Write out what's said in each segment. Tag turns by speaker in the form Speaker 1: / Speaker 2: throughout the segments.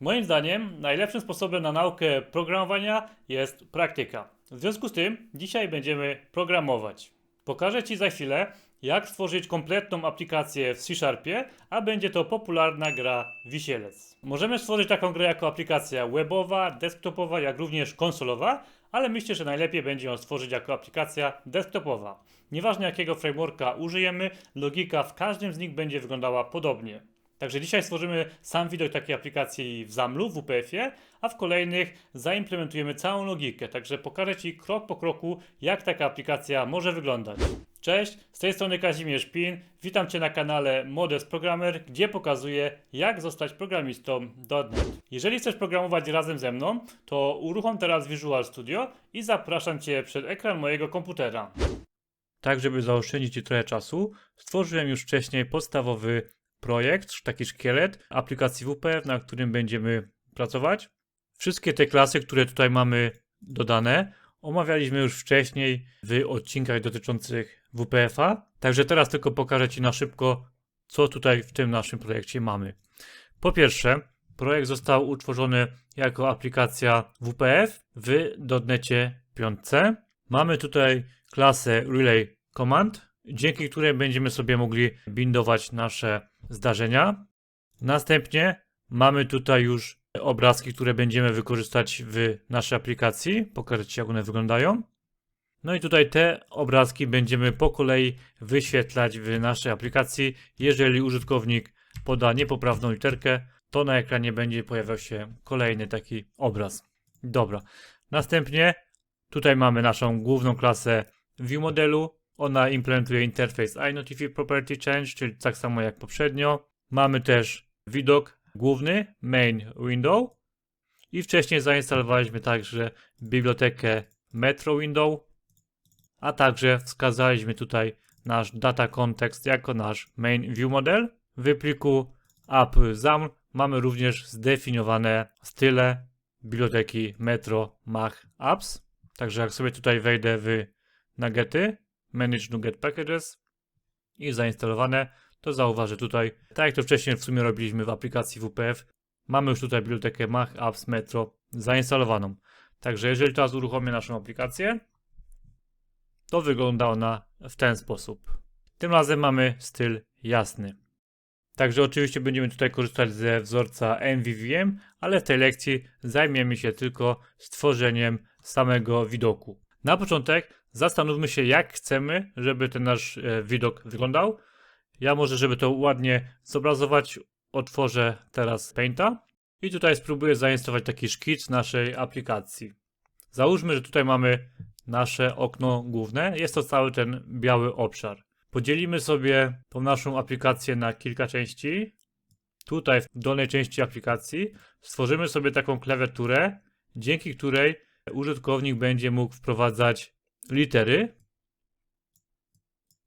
Speaker 1: Moim zdaniem najlepszym sposobem na naukę programowania jest praktyka. W związku z tym dzisiaj będziemy programować. Pokażę Ci za chwilę, jak stworzyć kompletną aplikację w C-Sharpie, a będzie to popularna gra Wisielec. Możemy stworzyć taką grę jako aplikacja webowa, desktopowa, jak również konsolowa, ale myślę, że najlepiej będzie ją stworzyć jako aplikacja desktopowa. Nieważne jakiego frameworka użyjemy, logika w każdym z nich będzie wyglądała podobnie. Także dzisiaj stworzymy sam widok takiej aplikacji w Zamlu, w UPF-ie, a w kolejnych zaimplementujemy całą logikę. Także pokażę Ci krok po kroku, jak taka aplikacja może wyglądać. Cześć, z tej strony Kazimierz Pin. Witam Cię na kanale Modest Programmer, gdzie pokazuję, jak zostać programistą .NET. Jeżeli chcesz programować razem ze mną, to uruchom teraz Visual Studio i zapraszam Cię przed ekran mojego komputera. Tak, żeby zaoszczędzić Ci trochę czasu, stworzyłem już wcześniej podstawowy projekt, taki szkielet aplikacji WPF, na którym będziemy pracować. Wszystkie te klasy, które tutaj mamy dodane, omawialiśmy już wcześniej w odcinkach dotyczących WPF-a. Także teraz tylko pokażę Ci na szybko, co tutaj w tym naszym projekcie mamy. Po pierwsze, projekt został utworzony jako aplikacja WPF w dotnecie 5. Mamy tutaj klasę Relay Command, dzięki której będziemy sobie mogli bindować nasze zdarzenia. Następnie mamy tutaj już obrazki, które będziemy wykorzystać w naszej aplikacji. Pokażę Ci, jak one wyglądają. No i tutaj te obrazki będziemy po kolei wyświetlać w naszej aplikacji. Jeżeli użytkownik poda niepoprawną literkę, to na ekranie będzie pojawiał się kolejny taki obraz. Dobra. Następnie tutaj mamy naszą główną klasę ViewModelu. Ona implementuje interfejs iNotify Property Change, czyli tak samo jak poprzednio. Mamy też widok główny, main window. I wcześniej zainstalowaliśmy także bibliotekę Metro Window, a także wskazaliśmy tutaj nasz data context jako nasz main view model. W pliku app.xaml mamy również zdefiniowane style biblioteki Metro Mach Apps. Także jak sobie tutaj wejdę w nuggety, manage NuGet packages i zainstalowane, to zauważę tutaj, tak jak to wcześniej w sumie robiliśmy w aplikacji WPF, mamy już tutaj bibliotekę Mach Apps Metro zainstalowaną. Także jeżeli teraz uruchomię naszą aplikację, to wygląda ona w ten sposób. Tym razem mamy styl jasny. Także oczywiście będziemy tutaj korzystać ze wzorca MVVM, ale w tej lekcji zajmiemy się tylko stworzeniem samego widoku. Na początek zastanówmy się, jak chcemy, żeby ten nasz e, widok wyglądał. Ja może, żeby to ładnie zobrazować, otworzę teraz Painta i tutaj spróbuję zainstalować taki szkic naszej aplikacji. Załóżmy, że tutaj mamy nasze okno główne. Jest to cały ten biały obszar. Podzielimy sobie tą naszą aplikację na kilka części. Tutaj w dolnej części aplikacji stworzymy sobie taką klawiaturę, dzięki której użytkownik będzie mógł wprowadzać litery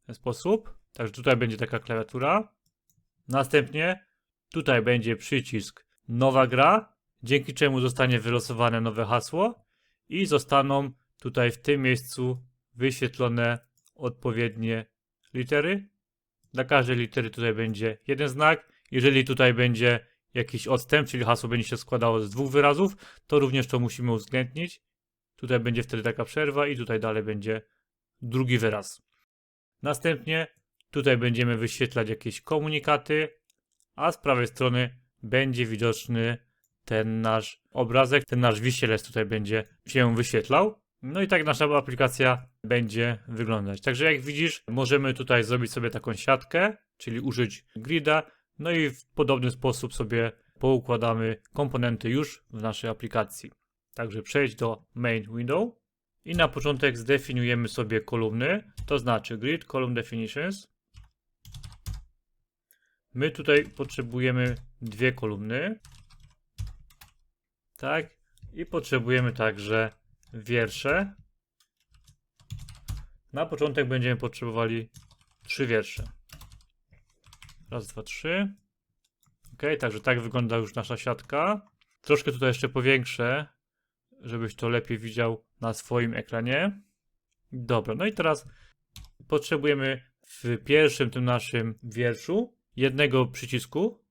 Speaker 1: w ten sposób. Także tutaj będzie taka klawiatura. Następnie tutaj będzie przycisk nowa gra, dzięki czemu zostanie wylosowane nowe hasło i zostaną tutaj w tym miejscu wyświetlone odpowiednie litery. Dla każdej litery tutaj będzie jeden znak. Jeżeli tutaj będzie jakiś odstęp, czyli hasło będzie się składało z dwóch wyrazów, to również to musimy uwzględnić. Tutaj będzie wtedy taka przerwa i tutaj dalej będzie drugi wyraz. Następnie tutaj będziemy wyświetlać jakieś komunikaty, a z prawej strony będzie widoczny ten nasz obrazek, ten nasz wisielec tutaj będzie się wyświetlał. No i tak nasza aplikacja będzie wyglądać. Także jak widzisz, możemy tutaj zrobić sobie taką siatkę, czyli użyć grida, no i w podobny sposób sobie poukładamy komponenty już w naszej aplikacji. Także przejdź do main window i na początek zdefiniujemy sobie kolumny, to znaczy grid column definitions. My tutaj potrzebujemy dwie kolumny. Tak. I potrzebujemy także wiersze. Na początek będziemy potrzebowali trzy wiersze. Raz, dwa, trzy. Ok, także tak wygląda już nasza siatka. Troszkę tutaj jeszcze powiększę, żebyś to lepiej widział na swoim ekranie. Dobra, no i teraz potrzebujemy w pierwszym tym naszym wierszu jednego przycisku.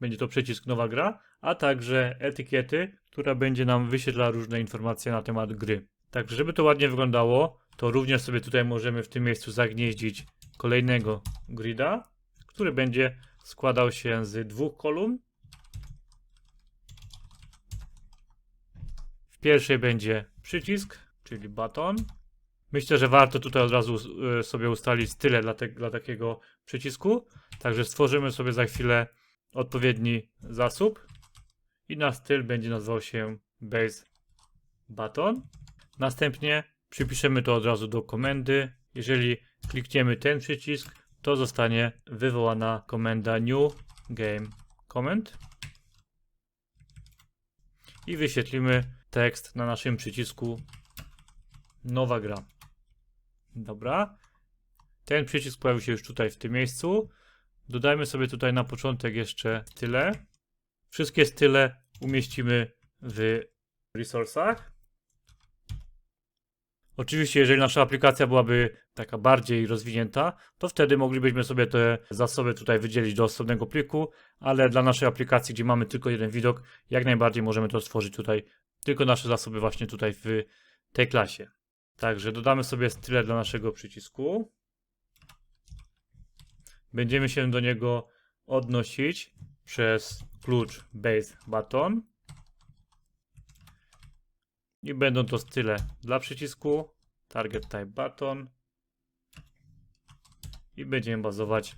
Speaker 1: Będzie to przycisk nowa gra, a także etykiety, która będzie nam wyświetlała różne informacje na temat gry. Także żeby to ładnie wyglądało, to również sobie tutaj możemy w tym miejscu zagnieździć kolejnego grida, który będzie składał się z dwóch kolumn. Pierwszej będzie przycisk, czyli baton. Myślę, że warto tutaj od razu y, sobie ustalić tyle dla, te, dla takiego przycisku. Także stworzymy sobie za chwilę odpowiedni zasób i na styl będzie nazywał się base button. Następnie przypiszemy to od razu do komendy. Jeżeli klikniemy ten przycisk, to zostanie wywołana komenda new game comment i wyświetlimy tekst na naszym przycisku nowa gra. Dobra. Ten przycisk pojawił się już tutaj w tym miejscu. Dodajmy sobie tutaj na początek jeszcze style. Wszystkie style umieścimy w resource'ach. Oczywiście, jeżeli nasza aplikacja byłaby taka bardziej rozwinięta, to wtedy moglibyśmy sobie te zasoby tutaj wydzielić do osobnego pliku, ale dla naszej aplikacji, gdzie mamy tylko jeden widok, jak najbardziej możemy to stworzyć tutaj, tylko nasze zasoby właśnie tutaj w tej klasie. Także dodamy sobie style dla naszego przycisku. Będziemy się do niego odnosić przez klucz base button. I będą to style dla przycisku, target type button. I będziemy bazować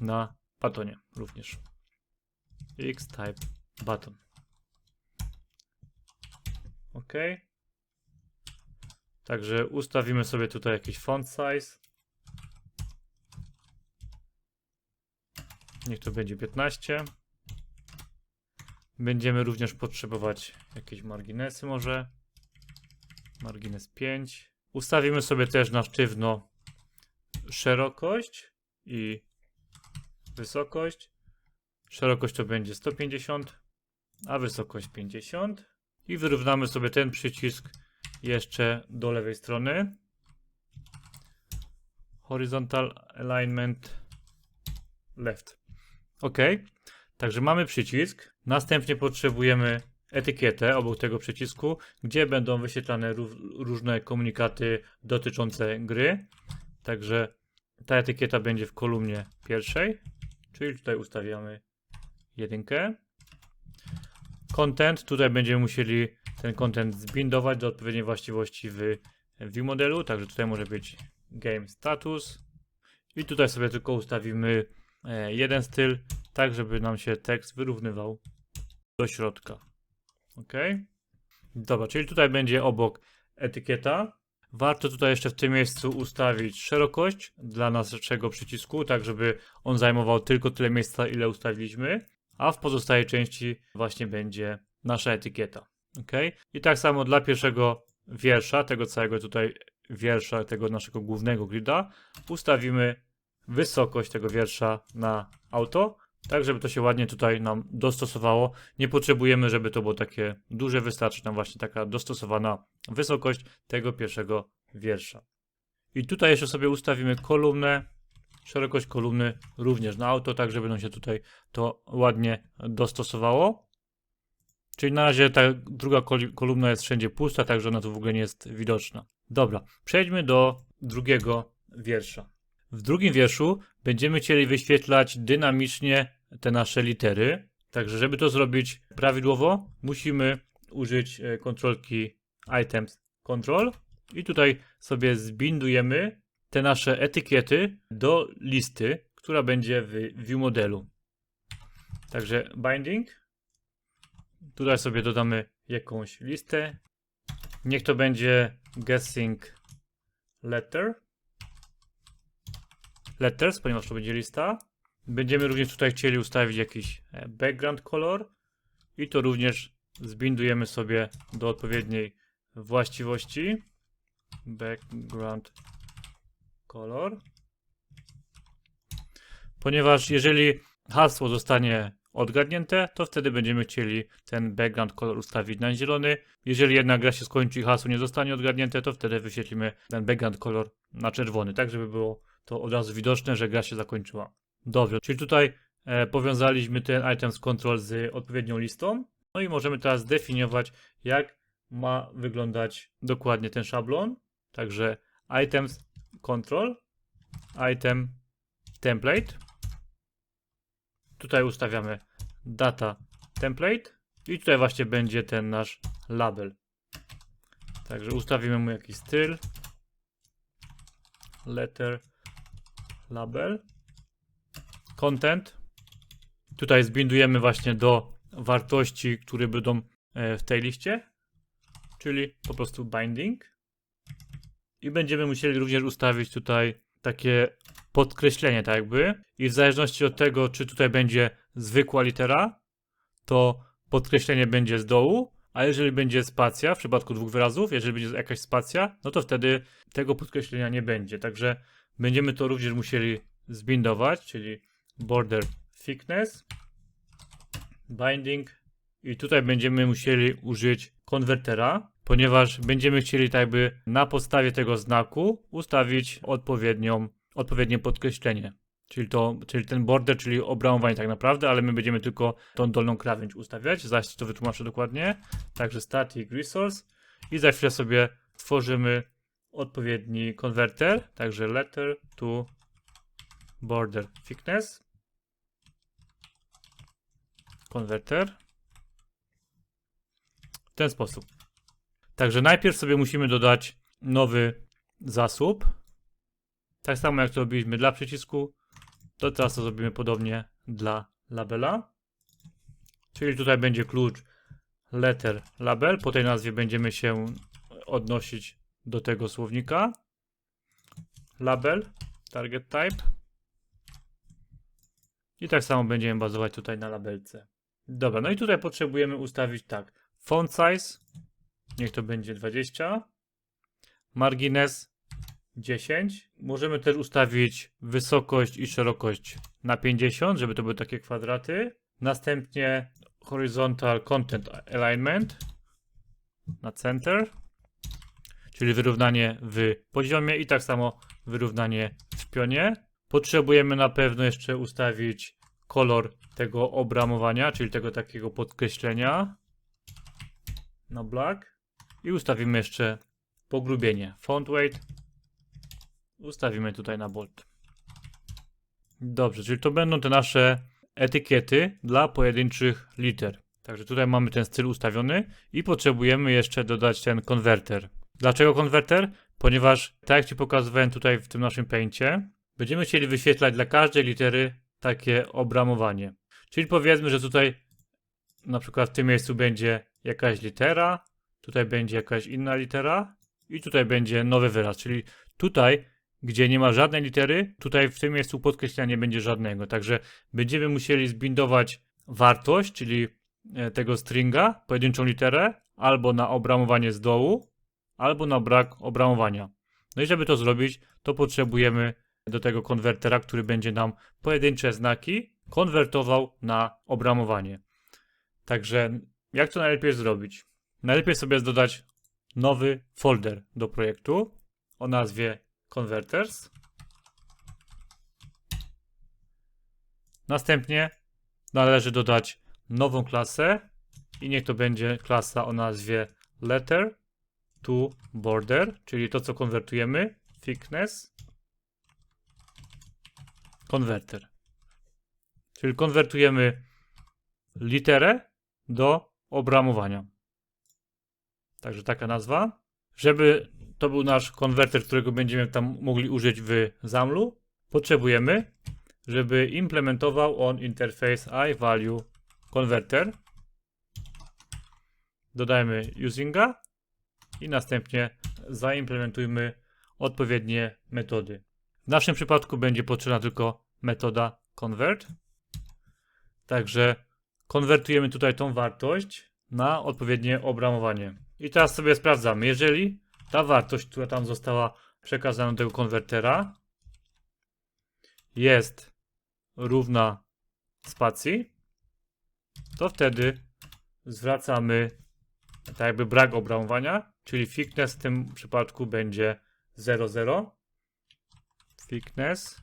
Speaker 1: na batonie również. X type button. OK. Także ustawimy sobie tutaj jakiś font size. Niech to będzie 15. Będziemy również potrzebować jakieś marginesy może. Margines 5. Ustawimy sobie też na sztywno szerokość i wysokość. Szerokość to będzie 150, a wysokość 50. I wyrównamy sobie ten przycisk jeszcze do lewej strony. Horizontal alignment left. OK. Także mamy przycisk. Następnie potrzebujemy etykietę obok tego przycisku, gdzie będą wyświetlane ró- różne komunikaty dotyczące gry. Także ta etykieta będzie w kolumnie pierwszej, czyli tutaj ustawiamy jedynkę. Content, tutaj będziemy musieli ten content zbindować do odpowiedniej właściwości w view modelu, także tutaj może być game status i tutaj sobie tylko ustawimy e, jeden styl, tak żeby nam się tekst wyrównywał do środka. Ok. Dobra, czyli tutaj będzie obok etykieta. Warto tutaj jeszcze w tym miejscu ustawić szerokość dla naszego przycisku, tak żeby on zajmował tylko tyle miejsca, ile ustawiliśmy, a w pozostałej części właśnie będzie nasza etykieta. Ok. I tak samo dla pierwszego wiersza, tego całego tutaj wiersza, tego naszego głównego grida, ustawimy wysokość tego wiersza na auto, tak żeby to się ładnie tutaj nam dostosowało. Nie potrzebujemy, żeby to było takie duże, wystarczy nam właśnie taka dostosowana wysokość tego pierwszego wiersza. I tutaj jeszcze sobie ustawimy kolumnę, szerokość kolumny również na auto, tak żeby nam się tutaj to ładnie dostosowało. Czyli na razie ta druga kol- kolumna jest wszędzie pusta, także ona tu w ogóle nie jest widoczna. Dobra, przejdźmy do drugiego wiersza. W drugim wierszu będziemy chcieli wyświetlać dynamicznie te nasze litery. Także, żeby to zrobić prawidłowo, musimy użyć e, kontrolki Items Control i tutaj sobie zbindujemy te nasze etykiety do listy, która będzie w view modelu. Także binding. Tutaj sobie dodamy jakąś listę. Niech to będzie guessing letter. Letters, ponieważ to będzie lista. Będziemy również tutaj chcieli ustawić jakiś e, background color i to również zbindujemy sobie do odpowiedniej właściwości. Background color. Ponieważ jeżeli hasło zostanie odgadnięte, to wtedy będziemy chcieli ten background color ustawić na zielony. Jeżeli jednak gra się skończy i hasło nie zostanie odgadnięte, to wtedy wyświetlimy ten background color na czerwony, tak żeby było to od razu widoczne, że gra się zakończyła. Dobrze, czyli tutaj e, powiązaliśmy ten items control z odpowiednią listą. No i możemy teraz zdefiniować, jak ma wyglądać dokładnie ten szablon. Także items control, item template. Tutaj ustawiamy data template i tutaj właśnie będzie ten nasz label. Także ustawimy mu jakiś styl. Letter label. Content. Tutaj zbindujemy właśnie do wartości, które będą e, w tej liście, czyli po prostu binding. I będziemy musieli również ustawić tutaj takie podkreślenie, tak jakby. I w zależności od tego, czy tutaj będzie zwykła litera, to podkreślenie będzie z dołu, a jeżeli będzie spacja, w przypadku dwóch wyrazów, jeżeli będzie jakaś spacja, no to wtedy tego podkreślenia nie będzie. Także będziemy to również musieli zbindować, czyli border thickness, binding i tutaj będziemy musieli użyć konwertera, ponieważ będziemy chcieli tak jakby na podstawie tego znaku ustawić odpowiednią, odpowiednie podkreślenie. Czyli, to, czyli ten border, czyli obramowanie tak naprawdę, ale my będziemy tylko tą dolną krawędź ustawiać. Zaś to wytłumaczę dokładnie. Także static resource i za chwilę sobie tworzymy odpowiedni konwerter. Także letter to border thickness. Konwerter. W ten sposób. Także najpierw sobie musimy dodać nowy zasób. Tak samo jak to robiliśmy dla przycisku, to teraz to zrobimy podobnie dla labela. Czyli tutaj będzie klucz letter label. Po tej nazwie będziemy się odnosić do tego słownika. Label, target type. I tak samo będziemy bazować tutaj na labelce. Dobra, no i tutaj potrzebujemy ustawić tak. Font size, niech to będzie 20. Margines 10. Możemy też ustawić wysokość i szerokość na 50, żeby to były takie kwadraty. Następnie horizontal content alignment na center, czyli wyrównanie w poziomie i tak samo wyrównanie w pionie. Potrzebujemy na pewno jeszcze ustawić kolor tego obramowania, czyli tego takiego podkreślenia na black i ustawimy jeszcze pogrubienie font weight Ustawimy tutaj na bold. Dobrze, czyli to będą te nasze etykiety dla pojedynczych liter. Także tutaj mamy ten styl ustawiony i potrzebujemy jeszcze dodać ten konwerter. Dlaczego konwerter? Ponieważ, tak jak Ci pokazywałem tutaj w tym naszym paincie, będziemy chcieli wyświetlać dla każdej litery takie obramowanie. Czyli powiedzmy, że tutaj na przykład w tym miejscu będzie jakaś litera, tutaj będzie jakaś inna litera i tutaj będzie nowy wyraz. Czyli tutaj gdzie nie ma żadnej litery, tutaj w tym miejscu podkreślenia nie będzie żadnego. Także będziemy musieli zbindować wartość, czyli e, tego stringa, pojedynczą literę, albo na obramowanie z dołu, albo na brak obramowania. No i żeby to zrobić, to potrzebujemy do tego konwertera, który będzie nam pojedyncze znaki konwertował na obramowanie. Także jak to najlepiej zrobić? Najlepiej sobie dodać nowy folder do projektu o nazwie converters. Następnie należy dodać nową klasę i niech to będzie klasa o nazwie letter to border, czyli to co konwertujemy, thickness converter. Czyli konwertujemy literę do obramowania. Także taka nazwa. Żeby to był nasz konwerter, którego będziemy tam mogli użyć w ZAML-u. Potrzebujemy, żeby implementował on interface iValue converter. Dodajmy usinga i następnie zaimplementujmy odpowiednie metody. W naszym przypadku będzie potrzebna tylko metoda convert. Także konwertujemy tutaj tą wartość na odpowiednie obramowanie. I teraz sobie sprawdzamy. Jeżeli ta wartość, która tam została przekazana do tego konwertera jest równa spacji, to wtedy zwracamy tak jakby brak obramowania, czyli thickness w tym przypadku będzie 0,0. Thickness.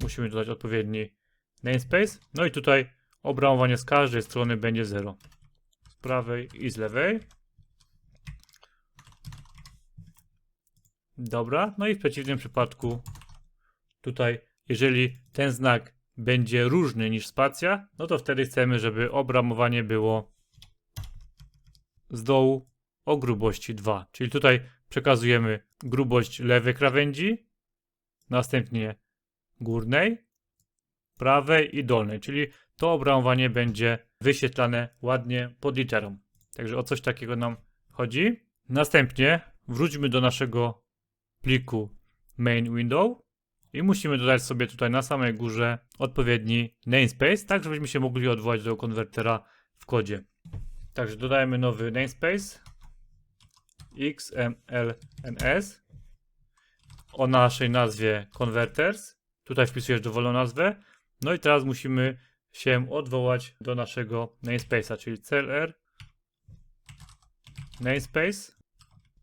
Speaker 1: Musimy dodać odpowiedni namespace. No i tutaj obramowanie z każdej strony będzie 0. Prawej i z lewej. Dobra, no i w przeciwnym przypadku tutaj, jeżeli ten znak będzie różny niż spacja, no to wtedy chcemy, żeby obramowanie było z dołu o grubości 2. Czyli tutaj przekazujemy grubość lewej krawędzi, następnie górnej, prawej i dolnej, czyli to obramowanie będzie wyświetlane ładnie pod literą. Także o coś takiego nam chodzi. Następnie wróćmy do naszego pliku main window i musimy dodać sobie tutaj na samej górze odpowiedni namespace, tak żebyśmy się mogli odwołać do konwertera w kodzie. Także dodajemy nowy namespace XMLNS o naszej nazwie converters. Tutaj wpisujesz dowolną nazwę. No i teraz musimy się odwołać do naszego namespace'a, czyli CLR namespace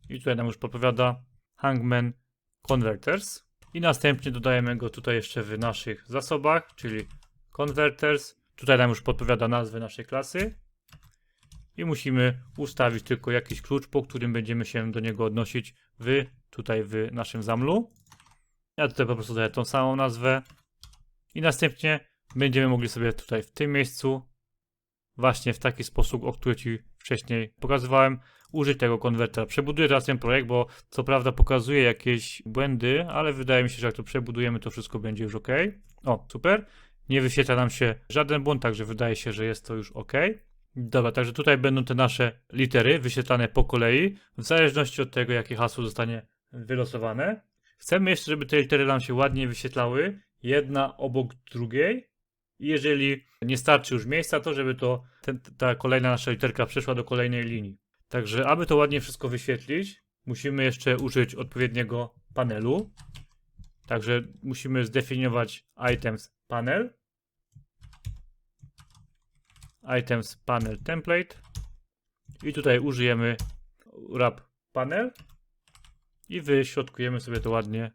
Speaker 1: i tutaj nam już podpowiada Hangman Converters i następnie dodajemy go tutaj jeszcze w naszych zasobach, czyli Converters. Tutaj nam już podpowiada nazwę naszej klasy i musimy ustawić tylko jakiś klucz, po którym będziemy się do niego odnosić w, tutaj w naszym zamlu. Ja tutaj po prostu daję tą samą nazwę i następnie będziemy mogli sobie tutaj w tym miejscu właśnie w taki sposób, o który Ci wcześniej pokazywałem, użyć tego konwertera. Przebuduję teraz ten projekt, bo co prawda pokazuje jakieś błędy, ale wydaje mi się, że jak to przebudujemy, to wszystko będzie już ok. O, super. Nie wyświetla nam się żaden błąd, także wydaje się, że jest to już ok. Dobra, także tutaj będą te nasze litery wyświetlane po kolei, w zależności od tego, jakie hasło zostanie wylosowane. Chcemy jeszcze, żeby te litery nam się ładnie wyświetlały, jedna obok drugiej. Jeżeli nie starczy już miejsca, to żeby to ten, ta kolejna nasza literka przeszła do kolejnej linii. Także, aby to ładnie wszystko wyświetlić, musimy jeszcze użyć odpowiedniego panelu. Także musimy zdefiniować items panel. Items panel template. I tutaj użyjemy wrap panel. I wyśrodkujemy sobie to ładnie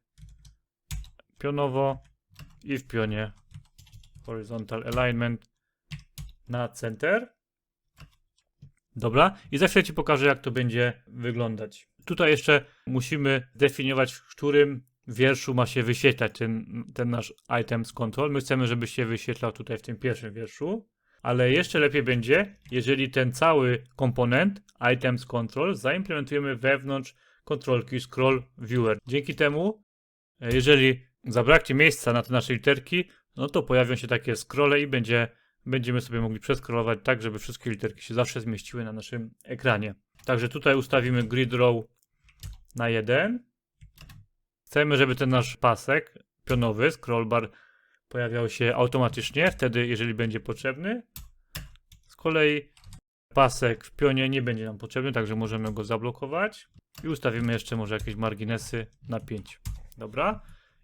Speaker 1: pionowo i w pionie horizontal alignment na center. Dobra, i za chwilę Ci pokażę, jak to będzie wyglądać. Tutaj jeszcze musimy definiować, w którym wierszu ma się wyświetlać ten, ten nasz items control. My chcemy, żeby się wyświetlał tutaj w tym pierwszym wierszu, ale jeszcze lepiej będzie, jeżeli ten cały komponent items control zaimplementujemy wewnątrz kontrolki scroll viewer. Dzięki temu, e, jeżeli zabraknie miejsca na te nasze literki, no to pojawią się takie scrolle i będzie, będziemy sobie mogli przeskrolować tak, żeby wszystkie literki się zawsze zmieściły na naszym ekranie. Także tutaj ustawimy grid row na 1. Chcemy, żeby ten nasz pasek pionowy, scroll bar pojawiał się automatycznie, wtedy jeżeli będzie potrzebny. Z kolei pasek w pionie nie będzie nam potrzebny, także możemy go zablokować. I ustawimy jeszcze może jakieś marginesy na 5. Dobra.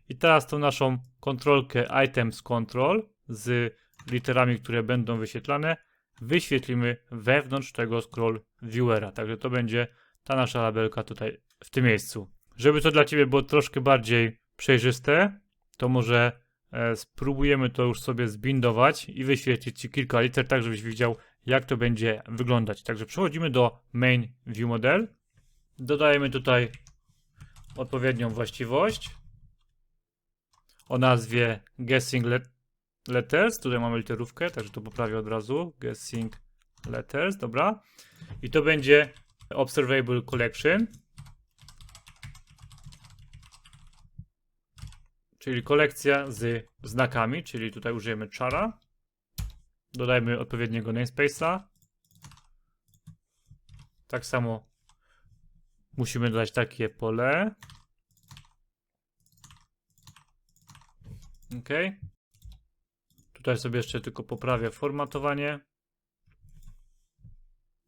Speaker 1: I teraz tą naszą kontrolkę items control z literami, które będą wyświetlane, wyświetlimy wewnątrz tego scroll viewera. Także to będzie ta nasza labelka tutaj w tym miejscu. Żeby to dla Ciebie było troszkę bardziej przejrzyste, to może e, spróbujemy to już sobie zbindować i wyświetlić Ci kilka liter, tak żebyś widział, jak to będzie wyglądać. Także przechodzimy do main view model. Dodajemy tutaj odpowiednią właściwość o nazwie Guessing let Letters. Tutaj mamy literówkę, także to poprawię od razu. Guessing Letters, dobra. I to będzie Observable Collection. Czyli kolekcja z znakami, czyli tutaj użyjemy chara. Dodajmy odpowiedniego namespace'a. Tak samo musimy dodać takie pole. Ok. Tutaj sobie jeszcze tylko poprawię formatowanie.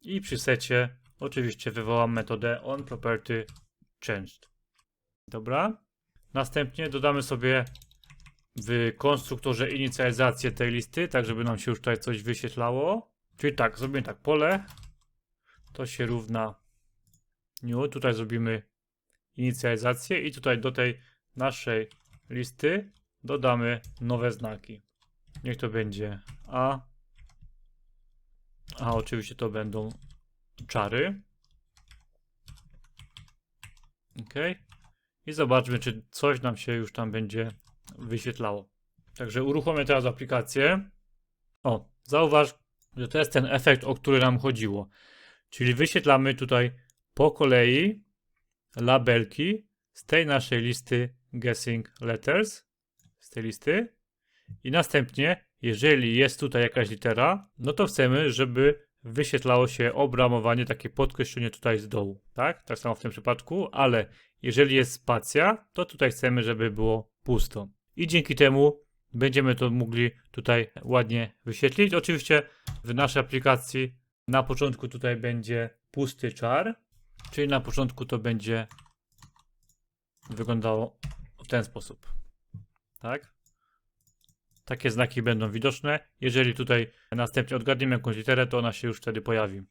Speaker 1: I przy secie oczywiście wywołam metodę onPropertyChanged. Dobra. Następnie dodamy sobie w konstruktorze inicjalizację tej listy, tak żeby nam się już tutaj coś wyświetlało. Czyli tak, zrobimy tak, pole to się równa new. Tutaj zrobimy inicjalizację i tutaj do tej naszej listy dodamy nowe znaki. Niech to będzie A. A oczywiście to będą czary. Ok. I zobaczmy, czy coś nam się już tam będzie wyświetlało. Także uruchomię teraz aplikację. O, zauważ, że to jest ten efekt, o który nam chodziło. Czyli wyświetlamy tutaj po kolei labelki z tej naszej listy Guessing Letters, z tej listy. I następnie, jeżeli jest tutaj jakaś litera, no to chcemy, żeby wyświetlało się obramowanie, takie podkreślenie tutaj z dołu, tak? Tak samo w tym przypadku, ale jeżeli jest spacja, to tutaj chcemy, żeby było pusto. I dzięki temu będziemy to mogli tutaj ładnie wyświetlić. Oczywiście w naszej aplikacji na początku tutaj będzie pusty czar, czyli na początku to będzie wyglądało w ten sposób. Tak? Takie znaki będą widoczne. Jeżeli tutaj następnie odgadniemy jakąś literę, to ona się już wtedy pojawi.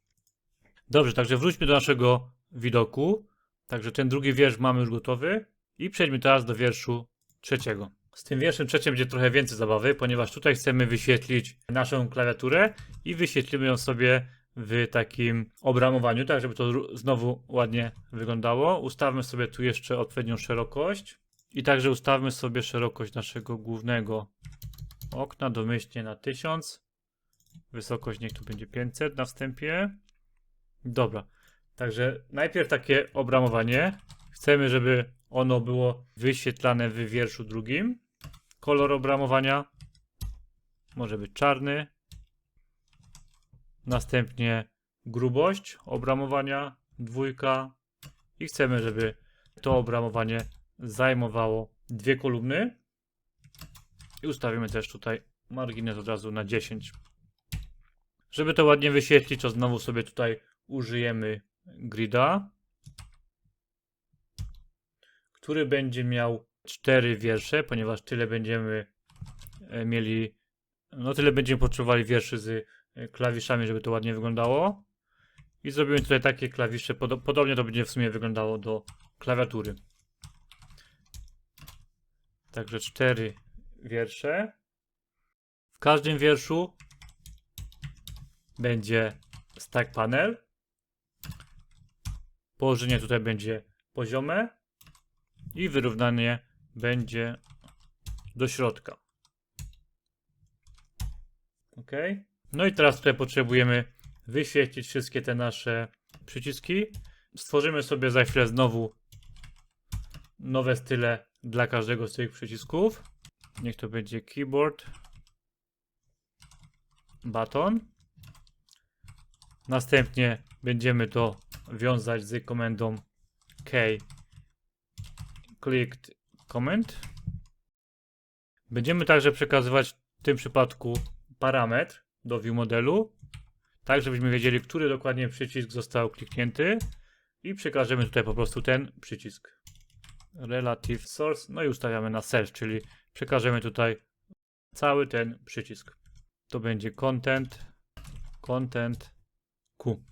Speaker 1: Dobrze, także wróćmy do naszego widoku. Także ten drugi wiersz mamy już gotowy. I przejdźmy teraz do wierszu trzeciego. Z tym wierszem trzecim będzie trochę więcej zabawy, ponieważ tutaj chcemy wyświetlić naszą klawiaturę i wyświetlimy ją sobie w takim obramowaniu, tak żeby to znowu ładnie wyglądało. Ustawmy sobie tu jeszcze odpowiednią szerokość i także ustawmy sobie szerokość naszego głównego okna domyślnie na 1000. Wysokość niech tu będzie 500 na wstępie. Dobra, także najpierw takie obramowanie. Chcemy, żeby ono było wyświetlane w wierszu drugim. Kolor obramowania może być czarny. Następnie grubość obramowania dwójka. I chcemy, żeby to obramowanie zajmowało dwie kolumny. I ustawimy też tutaj margines od razu na 10. Żeby to ładnie wyświetlić, to znowu sobie tutaj użyjemy grida, który będzie miał cztery wiersze, ponieważ tyle będziemy e, mieli, no tyle będziemy potrzebowali wierszy z e, klawiszami, żeby to ładnie wyglądało. I zrobimy tutaj takie klawisze, podo- podobnie to będzie w sumie wyglądało do klawiatury. Także cztery wiersze. W każdym wierszu będzie stack panel. Położenie tutaj będzie poziome i wyrównanie będzie do środka. Ok. No i teraz tutaj potrzebujemy wyświetlić wszystkie te nasze przyciski. Stworzymy sobie za chwilę znowu nowe style dla każdego z tych przycisków. Niech to będzie keyboard, button. Następnie będziemy to wiązać z komendą K clicked comment. Będziemy także przekazywać w tym przypadku parametr do view modelu, tak żebyśmy wiedzieli, który dokładnie przycisk został kliknięty i przekażemy tutaj po prostu ten przycisk. Relative source, no i ustawiamy na self, czyli przekażemy tutaj cały ten przycisk. To będzie content, content Q.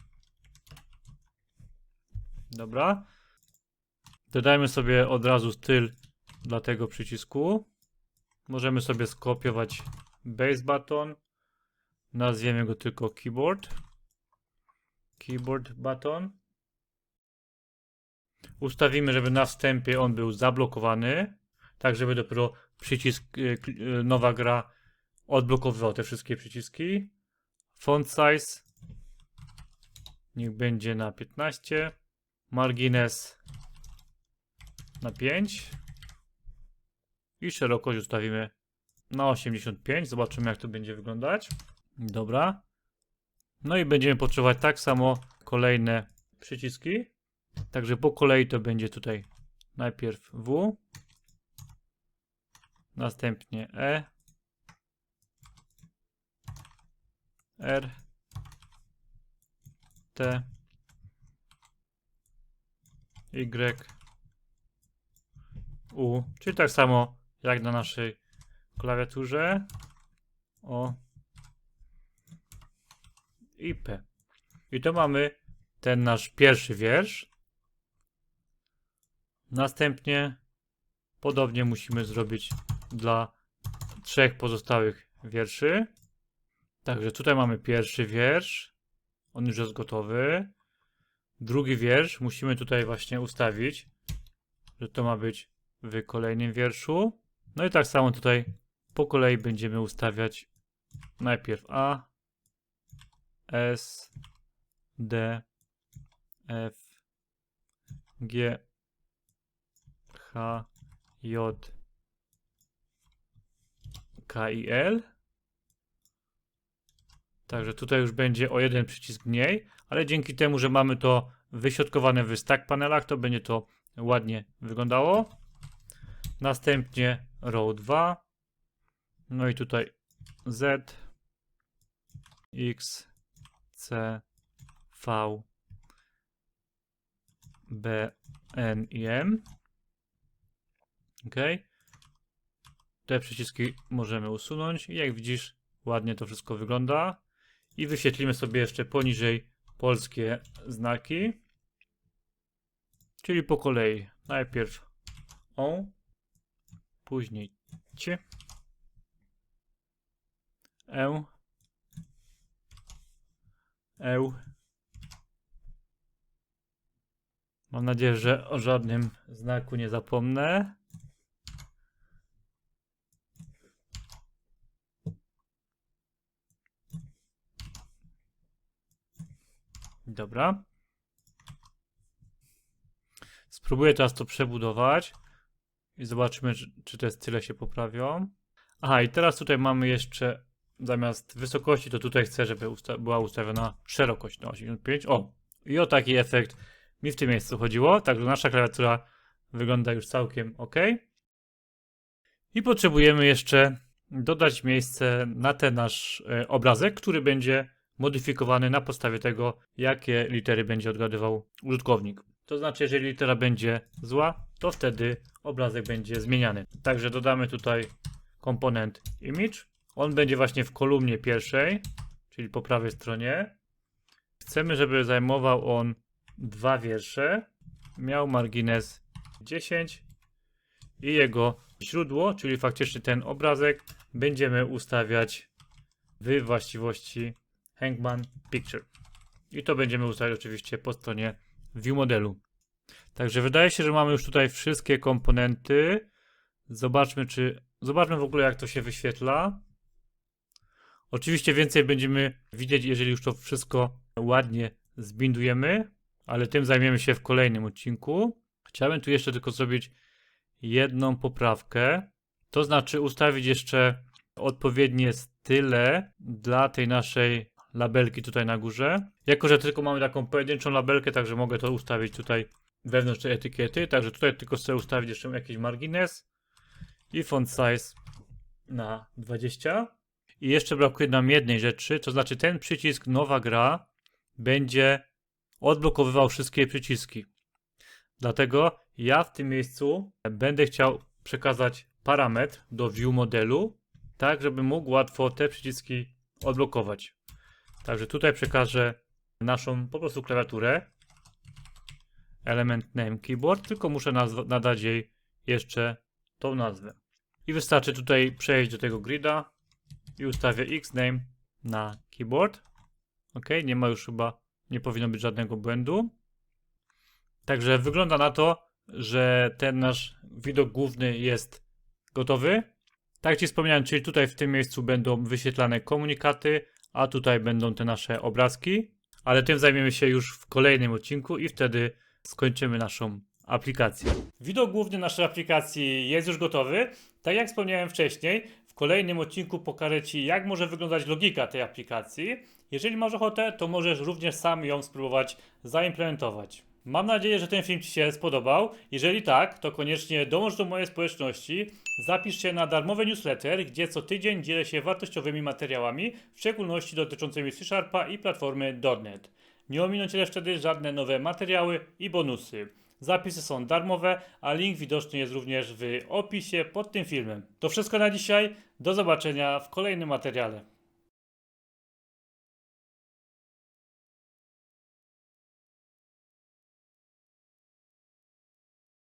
Speaker 1: Dobra. Dodajmy sobie od razu styl dla tego przycisku. Możemy sobie skopiować base button. Nazwiemy go tylko keyboard. Keyboard button. Ustawimy, żeby na wstępie on był zablokowany, tak żeby dopiero przycisk y, y, nowa gra odblokowywał te wszystkie przyciski. Font size niech będzie na 15. Margines na 5. I szerokość ustawimy na 85. Zobaczymy jak to będzie wyglądać. Dobra. No i będziemy potrzebować tak samo kolejne przyciski. Także po kolei to będzie tutaj najpierw W, następnie E, R, T, Y, U, czyli tak samo jak na naszej klawiaturze. O i P. I to mamy ten nasz pierwszy wiersz. Następnie podobnie musimy zrobić dla trzech pozostałych wierszy. Także tutaj mamy pierwszy wiersz. On już jest gotowy. Drugi wiersz musimy tutaj właśnie ustawić, że to ma być w kolejnym wierszu. No i tak samo tutaj po kolei będziemy ustawiać najpierw A, S, D, F, G, K. Także tutaj już będzie o jeden przycisk mniej, ale dzięki temu, że mamy to wyśrodkowane w stack panelach, to będzie to ładnie wyglądało. Następnie row 2. No i tutaj Z, X, C, V, B, N i M. Ok. Te przyciski możemy usunąć jak widzisz ładnie to wszystko wygląda. I wyświetlimy sobie jeszcze poniżej polskie znaki. Czyli po kolei. Najpierw O, później C, E, E. Mam nadzieję, że o żadnym znaku nie zapomnę. Dobra. Spróbuję teraz to przebudować i zobaczymy, czy, te style się poprawią. Aha, i teraz tutaj mamy jeszcze zamiast wysokości, to tutaj chcę, żeby usta była ustawiona szerokość na 85. O, i o taki efekt mi w tym miejscu chodziło. Także nasza klawiatura wygląda już całkiem ok. I potrzebujemy jeszcze dodać miejsce na ten nasz e, obrazek, który będzie modyfikowany na podstawie tego, jakie litery będzie odgadywał użytkownik. To znaczy, jeżeli litera będzie zła, to wtedy obrazek będzie zmieniany. Także dodamy tutaj komponent image. On będzie właśnie w kolumnie pierwszej, czyli po prawej stronie. Chcemy, żeby zajmował on dwa wiersze, miał margines 10 i jego źródło, czyli faktycznie ten obrazek, będziemy ustawiać w właściwości Hangman Picture. I to będziemy ustawiać oczywiście po stronie View modelu. Także wydaje się, że mamy już tutaj wszystkie komponenty. Zobaczmy, czy. Zobaczmy w ogóle, jak to się wyświetla. Oczywiście więcej będziemy widzieć, jeżeli już to wszystko ładnie zbindujemy, ale tym zajmiemy się w kolejnym odcinku. Chciałbym tu jeszcze tylko zrobić jedną poprawkę. To znaczy ustawić jeszcze odpowiednie style dla tej naszej labelki tutaj na górze. Jako, że tylko mamy taką pojedynczą labelkę, także mogę to ustawić tutaj wewnątrz tej etykiety. Także tutaj tylko chcę ustawić jeszcze jakiś margines i font size na 20. I jeszcze brakuje nam jednej rzeczy, to znaczy ten przycisk nowa gra będzie odblokowywał wszystkie przyciski. Dlatego ja w tym miejscu będę chciał przekazać parametr do view modelu, tak żeby mógł łatwo te przyciski odblokować. Także tutaj przekażę naszą po prostu klawiaturę element name keyboard, tylko muszę nadać jej jeszcze tą nazwę. I wystarczy tutaj przejść do tego grida i ustawię xname na keyboard. Ok, nie ma już chyba, nie powinno być żadnego błędu. Także wygląda na to, że ten nasz widok główny jest gotowy. Tak jak Ci wspomniałem, czyli tutaj w tym miejscu będą wyświetlane komunikaty, a tutaj będą te nasze obrazki, ale tym zajmiemy się już w kolejnym odcinku i wtedy skończymy naszą aplikację. Widok główny naszej aplikacji jest już gotowy. Tak jak wspomniałem wcześniej, w kolejnym odcinku pokażę Ci, jak może wyglądać logika tej aplikacji. Jeżeli masz ochotę, to możesz również sam ją spróbować zaimplementować. Mam nadzieję, że ten film Ci się spodobał. Jeżeli tak, to koniecznie dołącz do mojej społeczności, zapisz się na darmowy newsletter, gdzie co tydzień dzielę się wartościowymi materiałami, w szczególności dotyczącymi C-Sharpa i platformy .NET. Nie ominą Cię wtedy żadne nowe materiały i bonusy. Zapisy są darmowe, a link widoczny jest również w opisie pod tym filmem. To wszystko na dzisiaj. Do zobaczenia w kolejnym materiale.